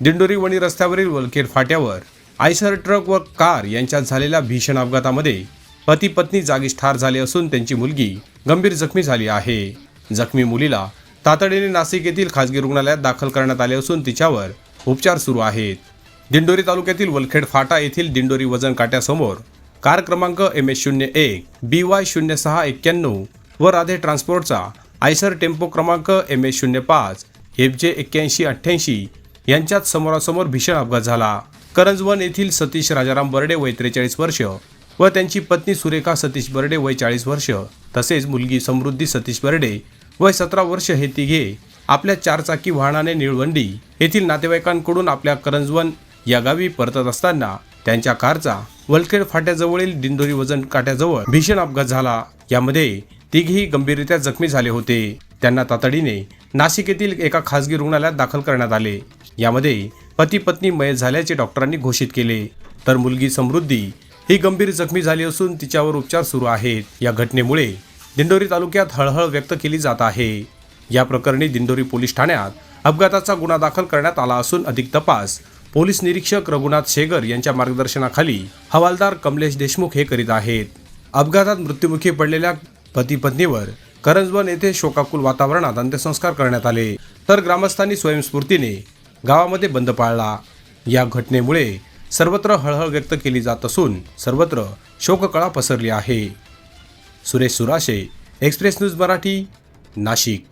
दिंडोरी वणी रस्त्यावरील वलखेड फाट्यावर Eicher truck व कार यांच्यात झालेल्या भीषण अपघातामध्ये पती पत्नी जागीच ठार झाले असून त्यांची मुलगी गंभीर जखमी झाली आहे. जखमी मुलीला तातडीने नाशिक येथील खासगी रुग्णालयात दाखल करण्यात आले असून तिच्यावर उपचार सुरू आहेत. दिंडोरी तालुक्यातील वलखेड फाटा येथील दिंडोरी वजन काट्यासमोर कार क्रमांक एम एस शून्य एक बी वाय शून्य सहा एक्क्याण्णव व राधे ट्रान्सपोर्टचा आयसर टेम्पो क्रमांक एम एस शून्य पाच एफ जे एक्क्याऐंशी अठ्ठ्याऐंशी यांच्यात समोरासमोर भीषण अपघात झाला. करंजवन येथील सतीश राजाराम बर्डे वय त्रेचाळीस वर्ष व त्यांची पत्नी सुरेखा सतीश बर्डे वय चाळीस वर्ष तसेच मुलगी समृद्धी सतीश बर्डे वय सतरा वर्ष हे तिघे आपल्या चारचाकी वाहनाने निळवंडी येथील नातेवाईकांकडून आपल्या करंजवन या गावी परतत असताना त्यांच्या कारचा वलखेड फाट्याजवळील दिंडोरी वजन काट्याजवळ भीषण अपघात झाला. यामध्ये तिघेही गंभीररित्या जखमी झाले होते. त्यांना तातडीने नाशिक येथील एका खासगी रुग्णालयात दाखल करण्यात आले. यामध्ये पती पत्नी मयत झाल्याचे डॉक्टरांनी घोषित केले. तर मुलगी समृद्धी ही गंभीर जखमी झाली असून तिच्यावर उपचार सुरू आहेत. या घटनेमुळे दिंडोरी तालुक्यात हळहळ व्यक्त केली जात आहे. या प्रकरणी दिंडोरी पोलीस ठाण्यात अपघाताचा गुन्हा दाखल करण्यात आला असून अधिक तपास पोलीस निरीक्षक रघुनाथ शेगर यांच्या मार्गदर्शनाखाली हवालदार कमलेश देशमुख हे करीत आहेत. अपघातात मृत्युमुखी पडलेल्या पती पत्नीवर करंजवन येथे शोकाकुल वातावरणात अंत्यसंस्कार करण्यात आले. तर ग्रामस्थांनी स्वयंस्फूर्तीने गावामध्ये बंद पाळला. या घटनेमुळे सर्वत्र हळहळ व्यक्त केली जात असून सर्वत्र शोककळा पसरली आहे. Suresh Surashe express news Marathi Nashik.